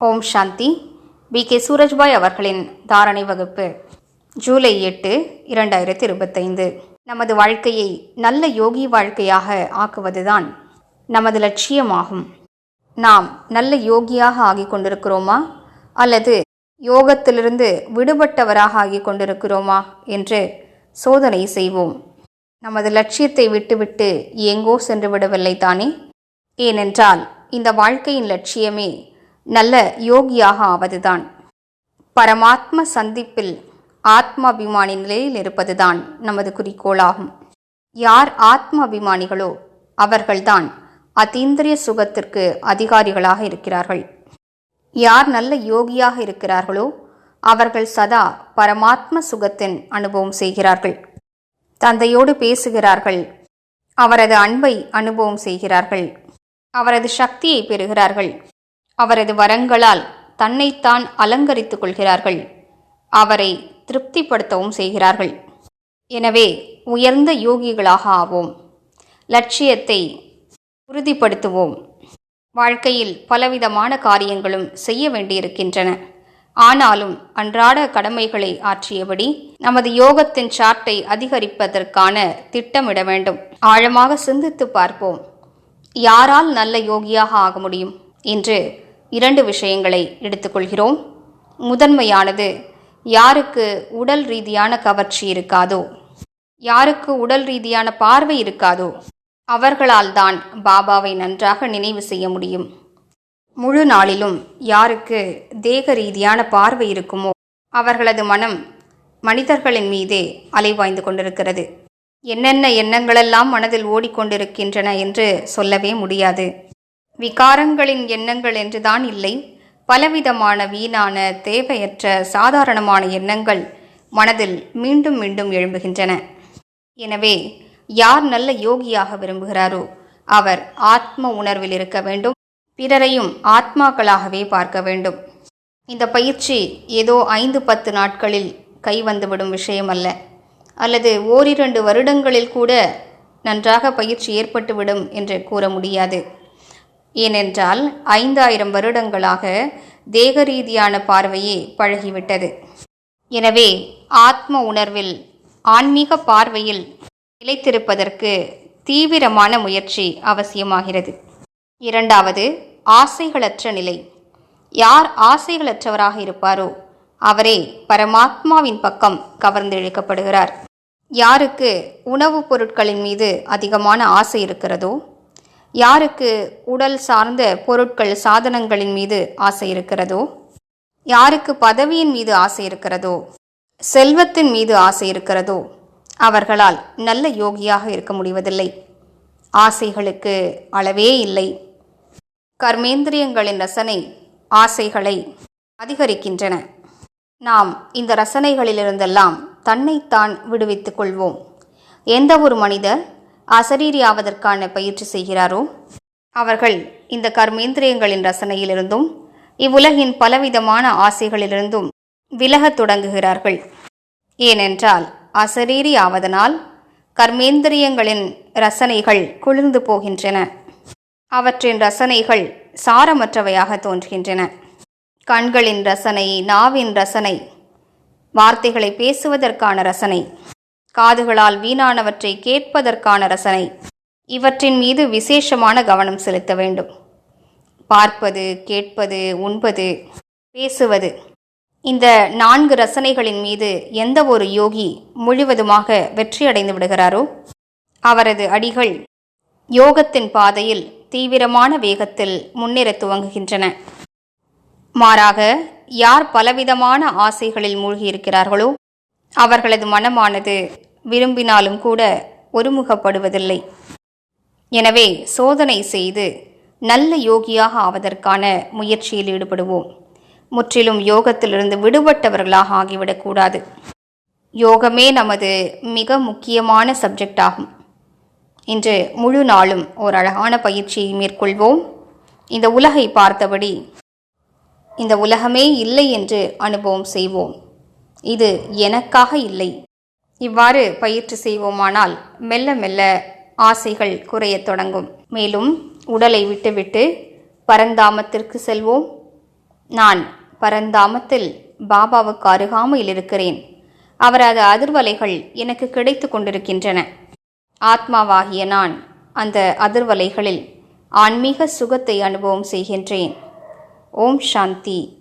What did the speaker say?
ஓம் சாந்தி. B. K. Surajbhai அவர்களின் தாரணை வகுப்பு ஜூலை எட்டு இரண்டாயிரத்தி இருபத்தைந்து. நமது வாழ்க்கையை நல்ல யோகி வாழ்க்கையாக ஆக்குவதுதான் நமது லட்சியமாகும். நாம் நல்ல யோகியாக ஆகிக் கொண்டிருக்கிறோமா? அல்லது யோகத்திலிருந்து விடுபட்டவராக ஆகிக் கொண்டிருக்கிறோமா என்று சோதனை செய்வோம். நமது லட்சியத்தை விட்டுவிட்டு எங்கோ சென்று விடவில்லை தானே? ஏனென்றால் இந்த வாழ்க்கையின் லட்சியமே நல்ல யோகியாக ஆவதுதான். பரமாத்ம சந்திப்பில் ஆத்மாபிமானி நிலையில் இருப்பதுதான் நமது குறிக்கோளாகும். யார் ஆத்மாபிமானிகளோ அவர்கள்தான் அதீந்திரிய சுகத்திற்கு அதிகாரிகளாக இருக்கிறார்கள். யார் நல்ல யோகியாக இருக்கிறார்களோ அவர்கள் சதா பரமாத்ம சுகத்தின் அனுபவம் செய்கிறார்கள். தந்தையோடு பேசுகிறார்கள். அவரது அன்பை அனுபவம் செய்கிறார்கள். அவரது சக்தியை பெறுகிறார்கள். அவரது வரங்களால் தன்னைத்தான் அலங்கரித்துக் கொள்கிறார்கள். அவரை திருப்திப்படுத்தவும் செய்கிறார்கள். எனவே உயர்ந்த யோகிகளாக ஆவோம். லட்சியத்தை உறுதிப்படுத்துவோம். வாழ்க்கையில் பலவிதமான காரியங்களும் செய்ய வேண்டியிருக்கின்றன. ஆனாலும் அன்றாட கடமைகளை ஆற்றியபடி நமது யோகத்தின் சார்ட்டை அதிகரிப்பதற்கான திட்டமிட வேண்டும். ஆழமாக சிந்தித்து பார்ப்போம். யாரால் நல்ல யோகியாக ஆக முடியும்? என்று இரண்டு விஷயங்களை எடுத்துக்கொள்கிறோம். முதன்மையானது யாருக்கு உடல் ரீதியான கவர்ச்சி இருக்காதோ யாருக்கு உடல் ரீதியான பார்வை இருக்காதோ அவர்களால் தான் பாபாவை நன்றாக நினைவு செய்ய முடியும். முழு நாளிலும் யாருக்கு தேக ரீதியான பார்வை இருக்குமோ அவர்களது மனம் மனிதர்களின் மீதே அலைவாய்ந்து கொண்டிருக்கிறது. என்னென்ன எண்ணங்களெல்லாம் மனதில் ஓடிக்கொண்டிருக்கின்றன என்று சொல்லவே முடியாது. விகாரங்களின் எண்ணங்கள் என்றுதான் இல்லை. பலவிதமான வீணான தேவையற்ற சாதாரணமான எண்ணங்கள் மனதில் மீண்டும் மீண்டும் எழும்புகின்றன. எனவே யார் நல்ல யோகியாக விரும்புகிறாரோ அவர் ஆத்ம உணர்வில் இருக்க வேண்டும். பிறரையும் ஆத்மாக்களாகவே பார்க்க வேண்டும். இந்த பயிற்சி ஏதோ ஐந்து பத்து நாட்களில் கை வந்துவிடும் விஷயம் அல்ல. அல்லது ஓரிரண்டு வருடங்களில் கூட நன்றாக பயிற்சி ஏற்பட்டுவிடும் என்று கூற முடியாது. ஏனென்றால் ஐந்தாயிரம் வருடங்களாக தேக ரீதியான பார்வையே பழகிவிட்டது. எனவே ஆத்ம உணர்வில் ஆன்மீக பார்வையில் நிலைத்திருப்பதற்கு தீவிரமான முயற்சி அவசியமாகிறது. இரண்டாவது ஆசைகளற்ற நிலை. யார் ஆசைகளற்றவராக இருப்பாரோ அவரே பரமாத்மாவின் பக்கம் கவர்ந்திழுக்கப்படுகிறார். யாருக்கு உணவுப் பொருட்களின் மீது அதிகமான ஆசை இருக்கிறதோ யாருக்கு உடல் சார்ந்த பொருட்கள் சாதனங்களின் மீது ஆசை இருக்கிறதோ? யாருக்கு பதவியின் மீது ஆசை இருக்கிறதோ? செல்வத்தின் மீது ஆசை இருக்கிறதோ? அவர்களால் நல்ல யோகியாக இருக்க முடிவதில்லை. ஆசைகளுக்கு அளவே இல்லை. கர்மேந்திரியங்களின் ரசனை ஆசைகளை அதிகரிக்கின்றன. நாம் இந்த ரசனைகளிலிருந்தெல்லாம் தன்னைத்தான் விடுவித்துக் கொள்வோம். எந்த ஒரு மனிதர் அசரீரியாவதற்கான பயிற்சி செய்கிறாரோ? அவர்கள் இந்த கர்மேந்திரியங்களின் ரசனையிலிருந்தும் இவ்வுலகின் பலவிதமான ஆசைகளிலிருந்தும் விலகத் தொடங்குகிறார்கள். ஏனென்றால் அசரீரி ஆவதனால் கர்மேந்திரியங்களின் ரசனைகள் குளிர்ந்து போகின்றன. அவற்றின் ரசனைகள் சாரமற்றவையாக தோன்றுகின்றன. கண்களின் ரசனை நாவின் ரசனை வார்த்தைகளை பேசுவதற்கான ரசனை காதுகளால் வீணானவற்றை கேட்பதற்கான ரசனை. இவற்றின் மீது விசேஷமான கவனம் செலுத்த வேண்டும். பார்ப்பது கேட்பது உண்பது பேசுவது. இந்த நான்கு ரசனைகளின் மீது எந்த ஒரு யோகி முழுவதுமாக வெற்றியடைந்து விடுகிறாரோ அவரது அடிகள் யோகத்தின் பாதையில் தீவிரமான வேகத்தில் முன்னேற துவங்குகின்றன. மாறாக யார் பலவிதமான ஆசைகளில் மூழ்கியிருக்கிறார்களோ அவர்களது மனமானது விரும்பினாலும் கூட ஒருமுகப்படுவதில்லை. எனவே சோதனை செய்து நல்ல யோகியாக ஆவதற்கான முயற்சியில் ஈடுபடுவோம். முற்றிலும் யோகத்திலிருந்து விடுபட்டவர்களாக ஆகிவிடக்கூடாது யோகமே நமது மிக முக்கியமான சப்ஜெக்ட் ஆகும். இன்று முழு நாளும் ஒரு அழகான பயிற்சியை மேற்கொள்வோம். இந்த உலகை பார்த்தபடி இந்த உலகமே இல்லை என்று அனுபவம் செய்வோம். இது எனக்காக இல்லை. இவ்வாறு பயிற்சி செய்வோமானால் மெல்ல மெல்ல ஆசைகள் குறையத் தொடங்கும். மேலும் உடலை விட்டுவிட்டு பரந்தாமத்திற்கு செல்வோம். நான் பரந்தாமத்தில் பாபாவுக்கு அருகாமையில் இருக்கிறேன். அவரது அதிர்வலைகள் எனக்கு கிடைத்து கொண்டிருக்கின்றன. ஆத்மாவாகிய நான் அந்த அதிர்வலைகளில் ஆன்மீக சுகத்தை அனுபவம் செய்கின்றேன். ஓம் சாந்தி.